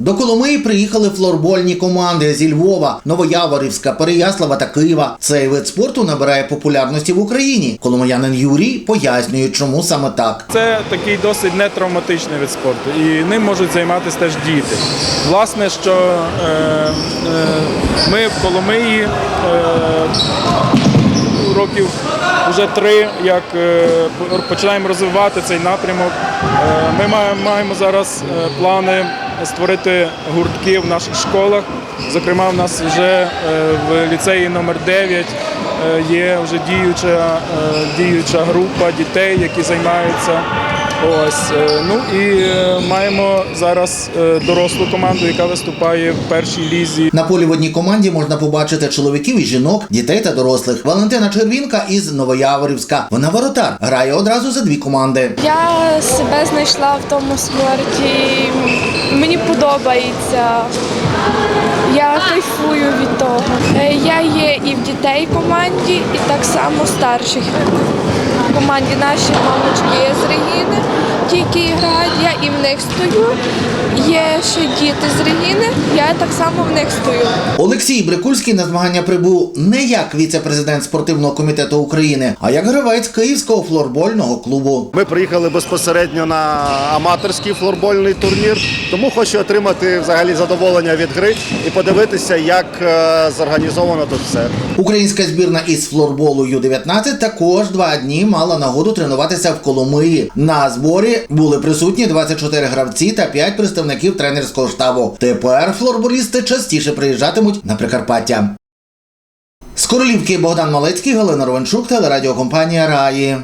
До Коломиї приїхали флорбольні команди зі Львова, Новояворівська, Переяслава та Києва. Цей вид спорту набирає популярності в Україні. Коломиянин Юрій пояснює, чому саме так. Це такий досить нетравматичний вид спорту, і ним можуть займатися теж діти. Власне, що е, е, ми в Коломиї е, років вже три, як е, починаємо розвивати цей напрямок. Е, ми маємо, зараз е, плани створити гуртки в наших школах. Зокрема, в нас вже е, в ліцеї номер 9 е, є вже діюча, е, діюча група дітей, які займаються. Ось е, ну і е, маємо зараз е, дорослу команду, яка виступає в першій лізі. На полі в одній команді можна побачити чоловіків і жінок, дітей та дорослих. Валентина Червінка із Новояворівська. Вона воротар, грає одразу за дві команди. Я себе знайшла в тому спорті. Мені подобається. Я кайфую від того. Я є і в дітей команді, і так само старших команді. Наші мамочки з Регіни, які грають, я і в них стою. Є ще діти з Регіни, я так само в них стою. Олексій Брикульський на змагання прибув не як віце-президент спортивного комітету України, а як гравець Київського флорбольного клубу. Ми приїхали безпосередньо на аматорський флорбольний турнір, тому хочу отримати взагалі задоволення від гри і подивитися, як е, зорганізовано тут все. Українська збірна із флорболу Ю-19 також два дні мала нагоду тренуватися в Коломиї. На зборі були присутні 24 гравці та 5 представників тренерського штабу. Тепер флорболісти частіше приїжджатимуть на Прикарпаття. З Королівки Богдан Малецький, Галина Ровенчук, телерадіокомпанія Раї.